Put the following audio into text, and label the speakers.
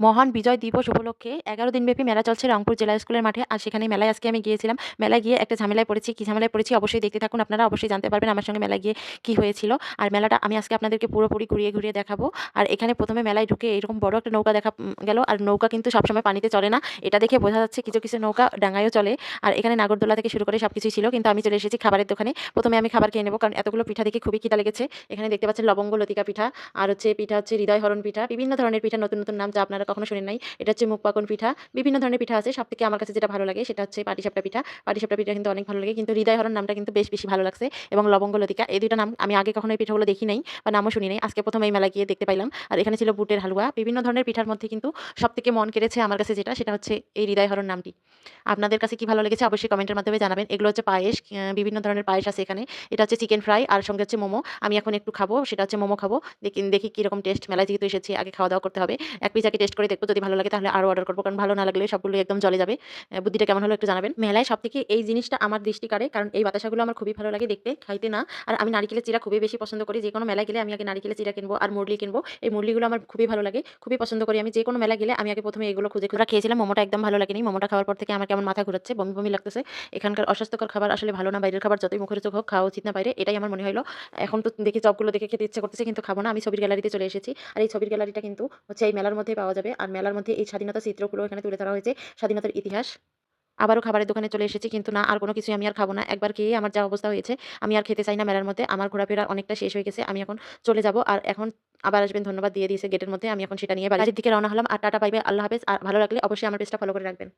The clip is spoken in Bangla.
Speaker 1: মহান বিজয় দিবস উপলক্ষে এগারো দিনব্যাপী মেলা চলছে রংপুর জেলা স্কুলের মাঠে। আর সেখানে মেলায় আজকে আমি গিয়েছিলাম। মেলায় গিয়ে একটা ঝামেলায় পড়েছি। কী ঝামেলায় পড়েছি অবশ্যই দেখতে থাকুন। আপনারা অবশ্যই জানতে পারবেন আমার সঙ্গে মেলায় গিয়ে কী হয়েছিল। আর মেলাটা আমি আজকে আপনাদেরকে পুরোপুরি ঘুরিয়ে ঘুরিয়ে দেখাবো। আর এখানে প্রথমে মেলায় ঢুকে এরকম বড় একটা নৌকা দেখা গেল। আর নৌকা কিন্তু সবসময় পানিতে চলে না। এটা দেখে বোঝা যাচ্ছে কিছু কিছু নৌকা ডাঙায়ও চলে। আর এখানে নাগরদোলা থেকে শুরু করে সব কিছুই ছিল। কিন্তু আমি চলে এসেছি খাবারের দোকানে। প্রথমে আমি খাবার খেয়ে নেব। কারণ এতগুলো পিঠা দেখে খুবই খিদা লেগেছে। এখানে দেখতে পাচ্ছেন লবঙ্গ, লতিকা পিঠা। আর হচ্ছে পিঠা হচ্ছে হৃদয় হরণ পিঠা। বিভিন্ন ধরনের পিঠা নতুন নতুন নাম যা আপনারা কখনো শুনেন নাই। এটা হচ্ছে মুখ পাকন পিঠা। বিভিন্ন ধরনের পিঠা আছে। সব থেকে আমার কাছে যেটা ভালো লাগে সেটা হচ্ছে পাটিসাপটা পিঠা। পাটিসাপটা পিঠা কিন্তু অনেক ভালো লাগে। কিন্তু হৃদয় হরণ নামটা কিন্তু বেশ বেশি ভালো লাগছে এবং লবঙ্গ লতিকা। এই দুইটা নাম আমি আগে কখনো এই পিঠাগুলো দেখি নাই বা নামও শুনি নাই। আজকে প্রথমে এই মেলা গিয়ে দেখতে পাইলাম। আর এখানে ছিল বুটের হালুয়া। বিভিন্ন ধরনের পিঠার মধ্যে কিন্তু সব থেকে মন কেড়েছে আমার কাছে যেটা, সেটা হচ্ছে এই হৃদয় হরণ নামটি। আপনাদের কাছে কি ভালো লেগেছে অবশ্যই কমেন্টের মাধ্যমে জানাবেন। এগুলো হচ্ছে পায়েস। বিভিন্ন ধরনের পায়েস আছে এখানে। এটা হচ্ছে চিকেন ফ্রাই আর সঙ্গে হচ্ছে মোমো। আমি এখন একটু খাব, সেটা হচ্ছে মোমো খাব। দেখি দেখি কীরকম টেস্ট। মেলায় যেহেতু এসেছি, আগে খাওয়া দাওয়া করতে হবে। এক আগে টেস্ট করে দেখব। যদি ভালো লাগে তাহলে আরও অর্ডার করব। কারণ ভালো না লাগলে সবগুলো একদম জলে যাবে। বুদ্ধিটা কেমন হলো একটু জানাবেন। মেলায় সব থেকে এই জিনিসটা আমার দৃষ্টি কাড়ে। কারণ এই বাতাসাগুলো আমার খুবই ভালো লাগে দেখতে, খাইতে না। আর আমি নারিকেলের চিরা খুবই বেশি পছন্দ করি। যে কোনো মেলায় গেলে আমি আগে নারিকেলের চিরা কিনবো আর মুরলি কিনবো। এই মুরলিগুলো আমার খুবই ভালো লাগে। খুবই পছন্দ করি আমি। যে কোনো মেলা গেলে আমি আগে প্রথমে এগুলো খুঁজে খুঁজে খেয়েছিলাম। মোমোটা একদম ভালো লাগেনি। মোমোটা খাওয়ার পর থেকে আমার কেমন মাথা ঘুরাচ্ছে, বমি বমি লাগতেছে। এখানকার অস্বাস্থ্যকর খাবার আসলে ভালো না। বাইরের খাবার যতই মুখের চোখ হোক, খাওয়া উচিত না বাইরে। এটাই আমার মনে হলো এখন তো দেখি চপগুলো দেখে খেতে ইচ্ছে করতেছে, কিন্তু খাব না। আমি ছবির গ্যালারিতে চলে এসেছি। আর এই ছবির গ্যালারিটা কিন্তু হচ্ছে এই মেলার মধ্যে পাওয়া যাবে আর মেলার মধ্যে এই স্বাধীনতা চিত্রগুলো এখানে তুলে ধরা হয়েছে, স্বাধীনতার ইতিহাস। আবারও খাবারের দোকানে চলে এসেছি, কিন্তু না, আর কোনো কিছুই আমি আর খাব না। একবার খেয়ে আমার যা অবস্থা হয়েছে, আমি আর খেতে চাই না মেলার মধ্যে। আমার ঘোরাফেরা অনেকটা শেষ হয়ে গেছে, আমি এখন চলে যাব। আর এখন আবার আসবেন, ধন্যবাদ দিয়ে দিয়েছে গেটের মধ্যে, আমি এখন সেটা নিয়ে বাড়ির দিকে রওনা হলাম। আর টাটা পাইবে আল্লাহ হাফেজ। আর ভালো লাগলে অবশ্যই আমার পেজটা ফলো করে রাখবেন।